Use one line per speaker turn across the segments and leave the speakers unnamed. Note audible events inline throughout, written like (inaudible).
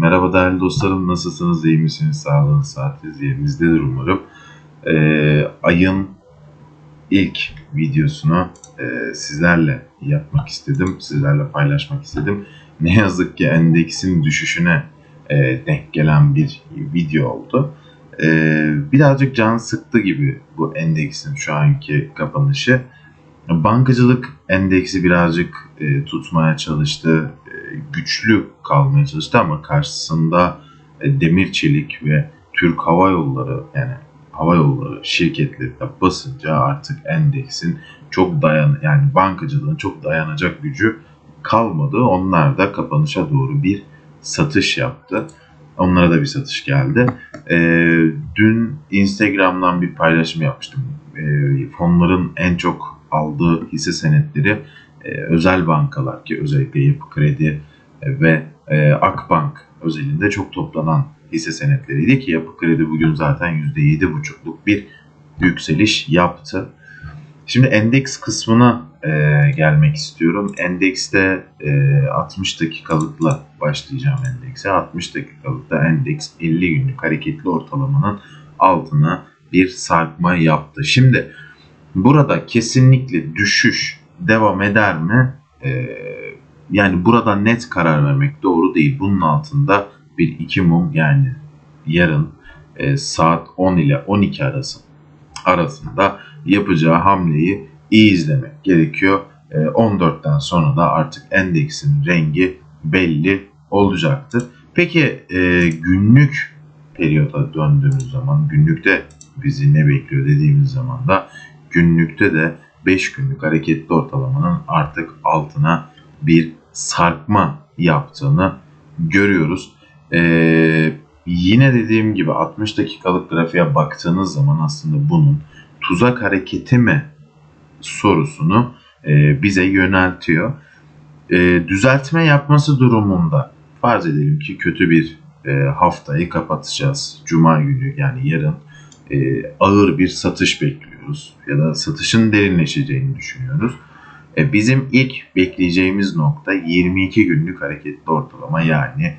Merhaba değerli dostlarım, nasılsınız, iyi misiniz, sağlığınız, saatiniz yerinizdedir umarım. Ee, ayın ilk videosunu e, sizlerle yapmak istedim, sizlerle paylaşmak istedim. Ne yazık ki endeksin düşüşüne e, denk gelen bir video oldu. Ee, birazcık can sıktı gibi bu endeksin şu anki kapanışı. Bankacılık endeksi birazcık e, tutmaya çalıştı, e, güçlü kalmaya çalıştı ama karşısında e, demir çelik ve Türk Hava Yolları yani hava yolları şirketleri de basınca artık endeksin çok dayan yani bankacılığın çok dayanacak gücü kalmadı. Onlar da kapanışa doğru bir satış yaptı. Onlara da bir satış geldi. E, dün Instagram'dan bir paylaşım yapmıştım. E, fonların en çok aldığı hisse senetleri e, özel bankalar ki özellikle Yapı Kredi e, ve e, Akbank özelinde çok toplanan hisse senetleriydi ki Yapı Kredi bugün zaten %7,5'luk bir yükseliş yaptı. Şimdi endeks kısmına e, gelmek istiyorum. Endekste e, 60 dakikalıkla başlayacağım endekse. 60 dakikalıkta endeks 50 günlük hareketli ortalamanın altına bir sarkma yaptı. Şimdi burada kesinlikle düşüş devam eder mi? E, yani burada net karar vermek doğru değil. Bunun altında bir iki mum yani yarın e, saat 10 ile 12 arası arasında yapacağı hamleyi iyi izlemek gerekiyor. E, 14'ten sonra da artık endeksin rengi belli olacaktır. Peki e, günlük periyota döndüğümüz zaman günlükte bizi ne bekliyor dediğimiz zaman da günlükte de 5 günlük hareketli ortalamanın artık altına bir sarkma yaptığını görüyoruz. Ee, yine dediğim gibi 60 dakikalık grafiğe baktığınız zaman aslında bunun tuzak hareketi mi sorusunu e, bize yöneltiyor. E, düzeltme yapması durumunda farz edelim ki kötü bir e, haftayı kapatacağız. Cuma günü yani yarın e, ağır bir satış bekliyoruz ya da satışın derinleşeceğini düşünüyoruz. E, bizim ilk bekleyeceğimiz nokta 22 günlük hareketli ortalama yani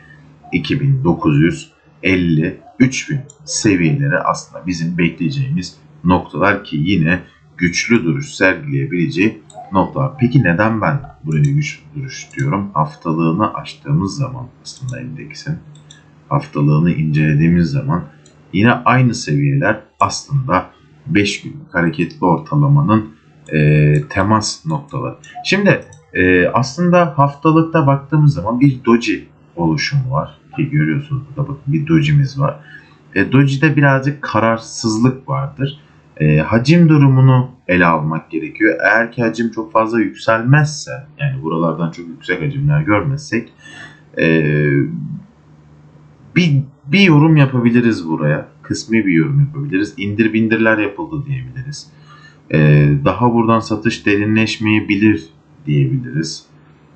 2950 3000 seviyeleri aslında bizim bekleyeceğimiz noktalar ki yine güçlü duruş sergileyebileceği noktalar. Peki neden ben buraya güçlü duruş diyorum? Haftalığını açtığımız zaman aslında endeksin haftalığını incelediğimiz zaman yine aynı seviyeler aslında 5 günlük hareketli ortalamanın e, temas noktaları. Şimdi e, aslında haftalıkta baktığımız zaman bir doji oluşumu var ki görüyorsunuz burada bakın bir dojimiz var. E, doji'de birazcık kararsızlık vardır. E, hacim durumunu ele almak gerekiyor. Eğer ki hacim çok fazla yükselmezse yani buralardan çok yüksek hacimler görmezsek e, bir, bir yorum yapabiliriz buraya. Kısmi bir yorum yapabiliriz. İndir bindirler yapıldı diyebiliriz. Ee, daha buradan satış derinleşmeyebilir diyebiliriz.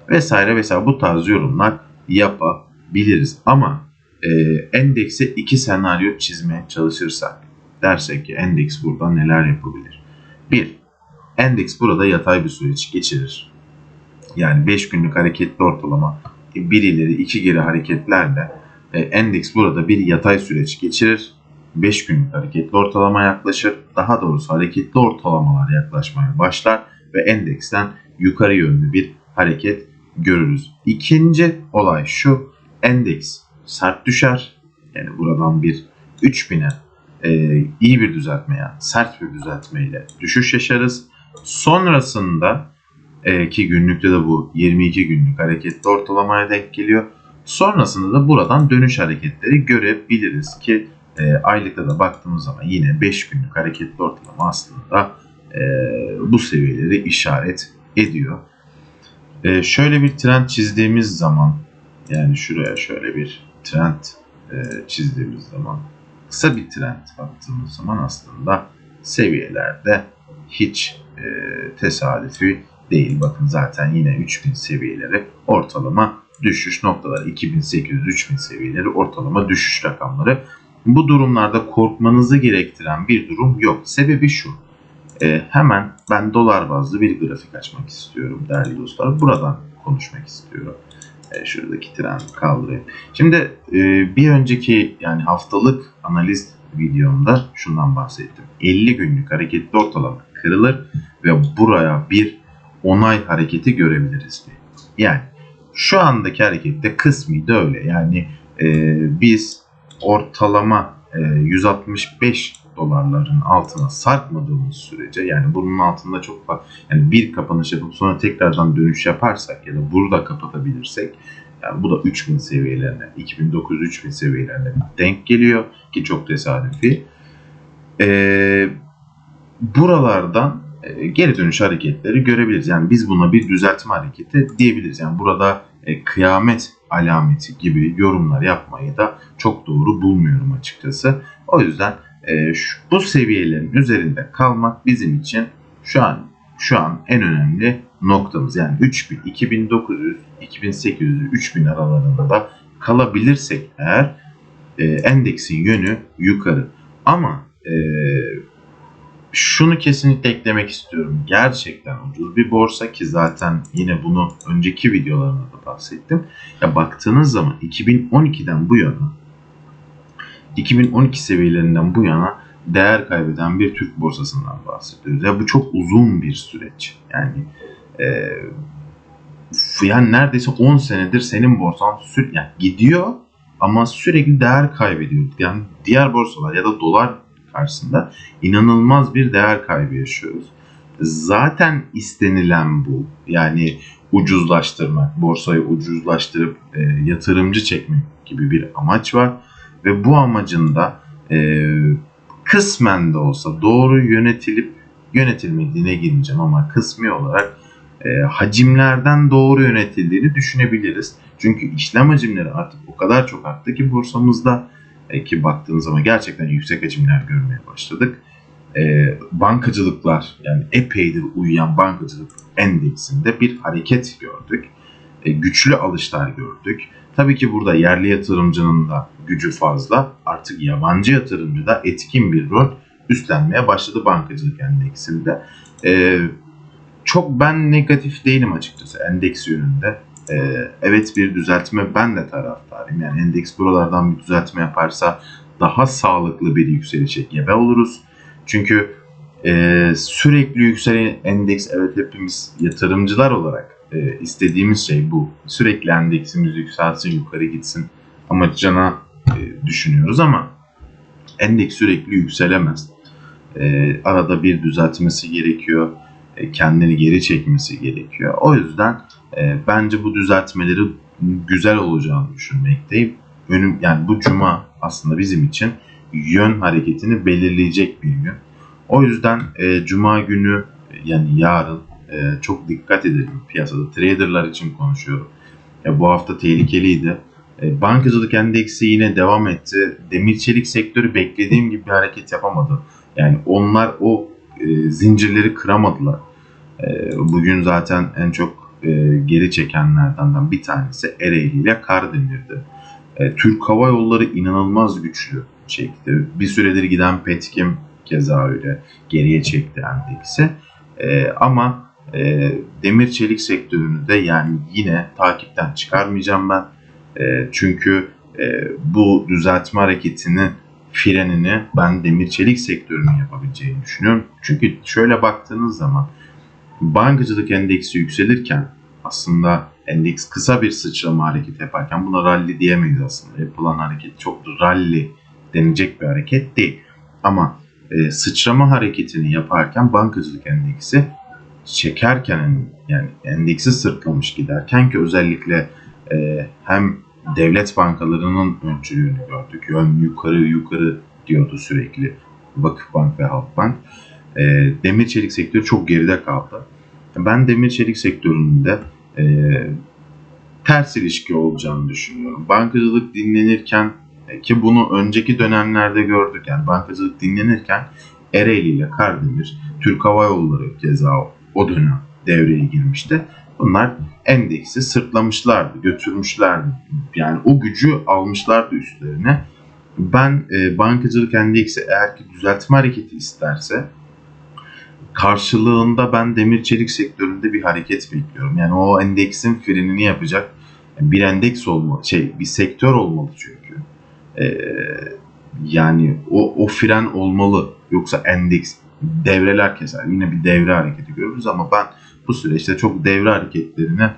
Vesaire vesaire bu tarz yorumlar yapabiliriz. Ama e, endekse iki senaryo çizmeye çalışırsak dersek ki endeks burada neler yapabilir? Bir, endeks burada yatay bir süreç geçirir. Yani 5 günlük hareketli ortalama bir ileri iki geri hareketlerle endeks burada bir yatay süreç geçirir. 5 günlük hareketli ortalama yaklaşır. Daha doğrusu hareketli ortalamalar yaklaşmaya başlar ve endeksten yukarı yönlü bir hareket görürüz. İkinci olay şu. Endeks sert düşer. Yani buradan bir 3000'e e, iyi bir düzeltme yani sert bir düzeltmeyle düşüş yaşarız. Sonrasında e, ki günlükte de bu 22 günlük hareketli ortalamaya denk geliyor. Sonrasında da buradan dönüş hareketleri görebiliriz ki e, aylıkta da baktığımız zaman yine 5 günlük hareketli ortalama aslında e, bu seviyeleri işaret ediyor. E, şöyle bir trend çizdiğimiz zaman yani şuraya şöyle bir trend e, çizdiğimiz zaman kısa bir trend baktığımız zaman aslında seviyelerde hiç e, tesadüfi değil. Bakın zaten yine 3000 seviyeleri ortalama düşüş noktaları 2800-3000 seviyeleri ortalama düşüş rakamları. Bu durumlarda korkmanızı gerektiren bir durum yok. Sebebi şu. E, hemen ben dolar bazlı bir grafik açmak istiyorum değerli dostlar. Buradan konuşmak istiyorum. E, şuradaki trendi kaldırayım. Şimdi e, bir önceki yani haftalık analiz videomda şundan bahsettim. 50 günlük hareketli ortalama kırılır ve buraya bir onay hareketi görebiliriz diye. Yani şu andaki harekette kısmi de öyle. Yani e, biz ortalama e, 165 dolarların altına sarkmadığımız sürece yani bunun altında çok fazla yani bir kapanış yapıp sonra tekrardan dönüş yaparsak ya da burada kapatabilirsek yani bu da 3000 seviyelerine 2900-3000 seviyelerine denk geliyor ki çok tesadüfi. Ee, buralardan geri dönüş hareketleri görebiliriz. Yani biz buna bir düzeltme hareketi diyebiliriz. Yani burada e, kıyamet alameti gibi yorumlar yapmayı da çok doğru bulmuyorum açıkçası. O yüzden e, bu seviyelerin üzerinde kalmak bizim için şu an şu an en önemli noktamız. Yani 3000, 2900, 2800, 3000 aralarında da kalabilirsek eğer e, endeksin yönü yukarı. Ama e, şunu kesinlikle eklemek istiyorum. Gerçekten ucuz bir borsa ki zaten yine bunu önceki videolarımda da bahsettim. Ya baktığınız zaman 2012'den bu yana 2012 seviyelerinden bu yana değer kaybeden bir Türk borsasından bahsediyoruz. Ya bu çok uzun bir süreç. Yani e, yani neredeyse 10 senedir senin borsan sür yani gidiyor ama sürekli değer kaybediyor. Yani diğer borsalar ya da dolar karşısında inanılmaz bir değer kaybı yaşıyoruz. Zaten istenilen bu. Yani ucuzlaştırmak, borsayı ucuzlaştırıp e, yatırımcı çekmek gibi bir amaç var. Ve bu amacın da e, kısmen de olsa doğru yönetilip yönetilmediğine girmeyeceğim ama kısmi olarak e, hacimlerden doğru yönetildiğini düşünebiliriz. Çünkü işlem hacimleri artık o kadar çok arttı ki borsamızda e, ki baktığınız zaman gerçekten yüksek hacimler görmeye başladık. E, bankacılıklar yani epeydir uyuyan bankacılık endeksinde bir hareket gördük. E, güçlü alışlar gördük. Tabii ki burada yerli yatırımcının da gücü fazla. Artık yabancı yatırımcı da etkin bir rol üstlenmeye başladı bankacılık endeksinde. Ee, çok ben negatif değilim açıkçası endeks yönünde. Ee, evet bir düzeltme ben de taraftarıyım. Yani endeks buralardan bir düzeltme yaparsa daha sağlıklı bir yükselişe gebe oluruz. Çünkü e, sürekli yükselen endeks evet hepimiz yatırımcılar olarak e, istediğimiz şey bu. Sürekli endeksimiz yükselsin, yukarı gitsin amacına e, düşünüyoruz ama endeks sürekli yükselemez. E, arada bir düzeltmesi gerekiyor. E, kendini geri çekmesi gerekiyor. O yüzden e, bence bu düzeltmeleri güzel olacağını düşünmekteyim. Önüm, yani bu cuma aslında bizim için yön hareketini belirleyecek bir gün. O yüzden e, cuma günü yani yarın e, çok dikkat edelim piyasada. Traderlar için konuşuyorum. Ya bu hafta tehlikeliydi. E, bankacılık endeksi yine devam etti. Demir çelik sektörü beklediğim gibi bir hareket yapamadı. Yani onlar o e, zincirleri kıramadılar. E, bugün zaten en çok e, geri çekenlerden bir tanesi Ereğli ile Kardemir'di. E, Türk Hava Yolları inanılmaz güçlü çekti. Bir süredir giden Petkim keza öyle geriye çekti endeksi. E, ama e, demir çelik sektörünü de yani yine takipten çıkarmayacağım ben. E, çünkü e, bu düzeltme hareketini frenini ben demir çelik sektörünün yapabileceğini düşünüyorum. Çünkü şöyle baktığınız zaman bankacılık endeksi yükselirken aslında endeks kısa bir sıçrama hareketi yaparken buna rally diyemeyiz aslında. Yapılan hareket çok rally denecek bir hareket değil. Ama e, sıçrama hareketini yaparken bankacılık endeksi çekerken yani endeksi sırtlamış giderken ki özellikle e, hem devlet bankalarının öncülüğünü gördük. Yön yukarı yukarı diyordu sürekli Vakıfbank ve Halkbank. E, demir çelik sektörü çok geride kaldı. Ben demir çelik sektöründe e, ters ilişki olacağını düşünüyorum. Bankacılık dinlenirken e, ki bunu önceki dönemlerde gördük. Yani bankacılık dinlenirken Ereğli ile Kardemir, Türk Hava Yolları keza o dönem devreye girmişti. Bunlar endeksi sırtlamışlardı, götürmüşlerdi. Yani o gücü almışlardı üstlerine. Ben e, bankacılık endeksi eğer ki düzeltme hareketi isterse karşılığında ben demir çelik sektöründe bir hareket bekliyorum. Yani o endeksin frenini yapacak Bir endeks olmalı, şey bir sektör olmalı çünkü. Ee, yani o, o fren olmalı. Yoksa endeks devreler keser. Yine bir devre hareketi görürüz ama ben bu süreçte çok devre hareketlerine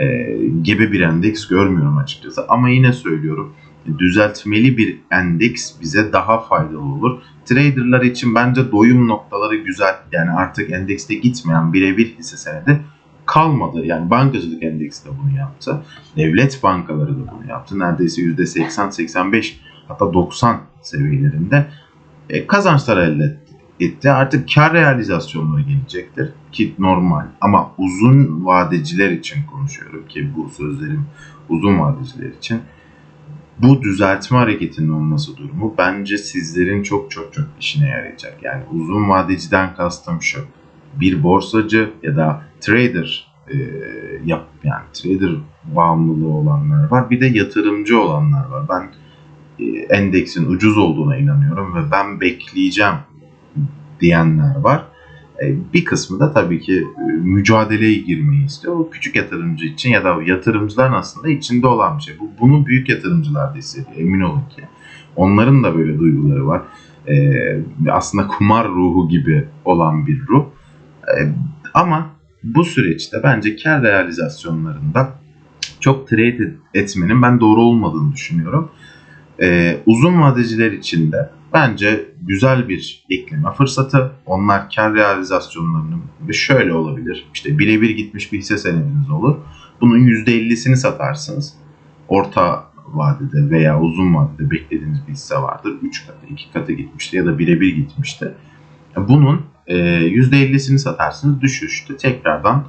e, gebe bir endeks görmüyorum açıkçası. Ama yine söylüyorum düzeltmeli bir endeks bize daha faydalı olur. Traderlar için bence doyum noktaları güzel. Yani artık endekste gitmeyen birebir hisse senedi kalmadı. Yani bankacılık endeksi de bunu yaptı. Devlet bankaları da bunu yaptı. Neredeyse %80-85 hatta 90 seviyelerinde e, kazançlar elde etti. Artık kar realizasyonları gelecektir ki normal ama uzun vadeciler için konuşuyorum ki bu sözlerim uzun vadeciler için bu düzeltme hareketinin olması durumu bence sizlerin çok çok çok işine yarayacak. Yani uzun vadeciden kastım şu. Bir borsacı ya da trader e, yap yani trader bağımlılığı olanlar var. Bir de yatırımcı olanlar var. Ben e, endeksin ucuz olduğuna inanıyorum ve ben bekleyeceğim diyenler var. E, bir kısmı da tabii ki e, mücadeleye girmeyi istiyor. O küçük yatırımcı için ya da yatırımcıların aslında içinde olan bir şey. Bu, bunu büyük yatırımcılar da hissediyor. Emin olun ki. Onların da böyle duyguları var. E, aslında kumar ruhu gibi olan bir ruh. Ama bu süreçte bence kar realizasyonlarında çok trade etmenin ben doğru olmadığını düşünüyorum. uzun vadeciler için de bence güzel bir ekleme fırsatı. Onlar kar realizasyonlarının şöyle olabilir. İşte birebir gitmiş bir hisse senediniz olur. Bunun %50'sini satarsınız. Orta vadede veya uzun vadede beklediğiniz bir hisse vardır. 3 katı, 2 katı gitmişti ya da birebir gitmişti. Bunun %50'sini satarsınız düşüşte tekrardan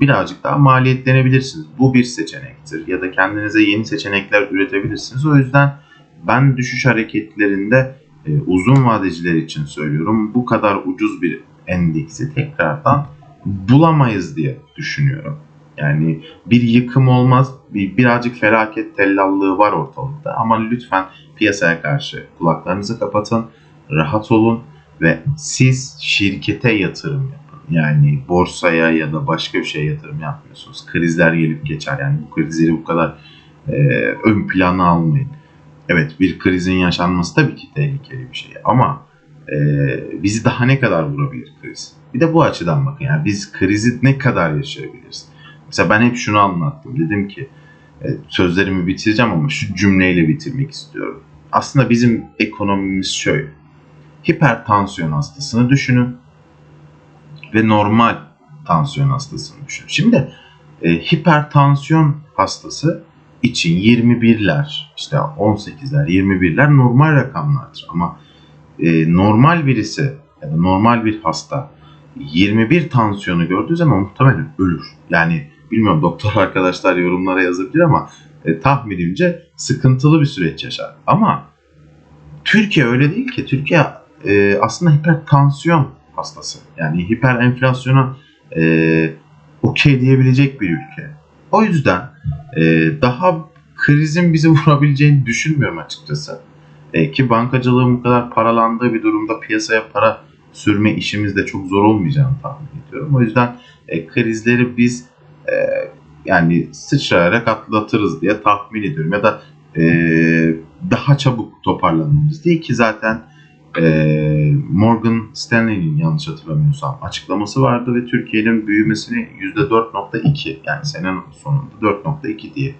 birazcık daha maliyetlenebilirsiniz. Bu bir seçenektir. Ya da kendinize yeni seçenekler üretebilirsiniz. O yüzden ben düşüş hareketlerinde e, uzun vadeciler için söylüyorum bu kadar ucuz bir endeksi tekrardan bulamayız diye düşünüyorum. Yani bir yıkım olmaz, bir, birazcık felaket tellallığı var ortalıkta ama lütfen piyasaya karşı kulaklarınızı kapatın, rahat olun ve siz şirkete yatırım yapın. Yani borsaya ya da başka bir şeye yatırım yapmıyorsunuz. Krizler gelip geçer. Yani bu krizleri bu kadar e, ön plana almayın evet bir krizin yaşanması tabii ki tehlikeli bir şey ama e, bizi daha ne kadar vurabilir kriz? Bir de bu açıdan bakın yani biz krizi ne kadar yaşayabiliriz? Mesela ben hep şunu anlattım. Dedim ki e, sözlerimi bitireceğim ama şu cümleyle bitirmek istiyorum. Aslında bizim ekonomimiz şöyle. Hipertansiyon hastasını düşünün ve normal tansiyon hastasını düşünün. Şimdi e, hipertansiyon hastası için 21'ler, işte 18'ler, 21'ler normal rakamlardır. Ama e, normal birisi ya da normal bir hasta 21 tansiyonu gördüğü zaman muhtemelen ölür. Yani bilmiyorum doktor arkadaşlar yorumlara yazabilir ama e, tahminimce sıkıntılı bir süreç yaşar. Ama Türkiye öyle değil ki. Türkiye e, aslında hipertansiyon hastası. Yani hiper enflasyona e, okey diyebilecek bir ülke. O yüzden e, daha krizin bizi (laughs) vurabileceğini düşünmüyorum açıkçası. E, ki bankacılığın bu kadar paralandığı bir durumda piyasaya para sürme işimiz de çok zor olmayacağını tahmin ediyorum. O yüzden e, krizleri biz e, yani sıçrayarak atlatırız diye tahmin ediyorum. Ya da e, daha çabuk toparlanmamız diye ki zaten e, Morgan Stanley'nin yanlış hatırlamıyorsam açıklaması vardı ve Türkiye'nin büyümesini %4.2 yani senenin sonunda 4.2 diye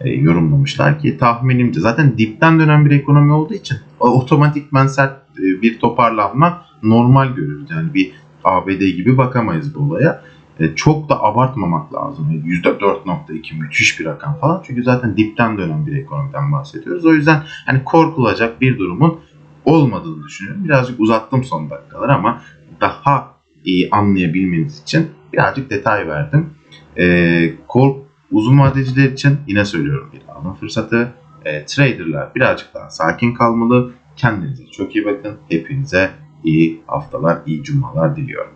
e, yorumlamışlar ki tahminimce zaten dipten dönen bir ekonomi olduğu için otomatikman sert e, bir toparlanma normal görürüz. Yani bir ABD gibi bakamayız bu olaya. E, çok da abartmamak lazım. %4.2 müthiş bir rakam falan. Çünkü zaten dipten dönen bir ekonomiden bahsediyoruz. O yüzden hani korkulacak bir durumun olmadığını düşünüyorum. Birazcık uzattım son dakikalar ama daha iyi anlayabilmeniz için birazcık detay verdim. E, kork uzun vadeciler için yine söylüyorum bir alım fırsatı. E, traderlar birazcık daha sakin kalmalı. Kendinize çok iyi bakın. Hepinize iyi haftalar, iyi cumalar diliyorum.